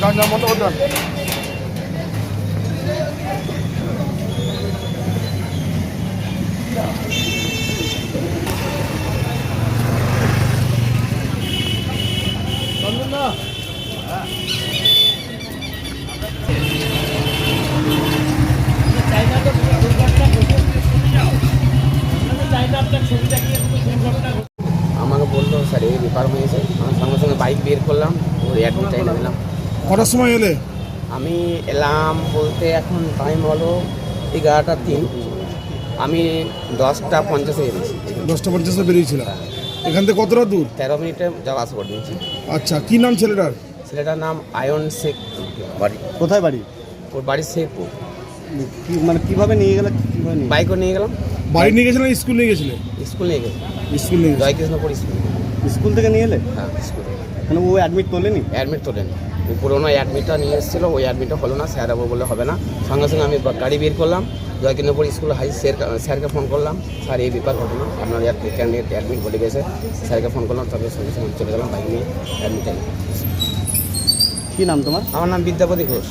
সরঞ্জাম মতো করতে পারেন আমাকে বলল, স্যার, এই ব্যাপার হয়েছে। আমি সঙ্গে সঙ্গে বাইক বের করলাম ওর অ্যাডমিট এনে দিলাম কটার সময় এলে? আমি এলাম বলতে এখন টাইম হলো এগারোটা তিন। আমি দশটা পঞ্চাশে এনেছি দশটা পঞ্চাশে বেরিয়েছিল এখান থেকে কতটা দূর? তেরো মিনিটে যাওয়া আসা করে দিয়েছি। আচ্ছা কি নাম ছেলেটার? ছেলেটার নাম আয়ন শেখ বাড়ি। কোথায় বাড়ি? ওর বাড়ি শেখপুর। কি মানে কীভাবে নিয়ে গেলে কীভাবে নিয়ে বাইকও নিয়ে গেলাম। বাড়ি নিয়ে গেছিলেন স্কুল নিয়ে গেছিলে? স্কুল নিয়ে গেলাম। স্কুল নিয়ে জয়কৃষ্ণপুর স্কুল। স্কুল থেকে নিয়ে এলে? হ্যাঁ স্কুল মানে ও অ্যাডমিট করলেনি অ্যাডমিট তোলেন। পুরোনো অ্যাডমিটটা নিয়ে এসেছিল ওই অ্যাডমিটটা হলো না স্যার আবার বলে হবে না। সঙ্গে সঙ্গে আমি গাড়ি বের করলাম জয়কিন্দ্রপুর স্কুল হাই স্যার স্যারকে ফোন করলাম স্যার এই ব্যাপার ঘটনা আপনার ক্যান্ডিডেট অ্যাডমিট বলে গেছে স্যারকে ফোন করলাম তবে সঙ্গে সঙ্গে চলে গেলাম বাইক নিয়ে অ্যাডমিট কী নাম তোমার? আমার নাম বিদ্যাপতি ঘোষ।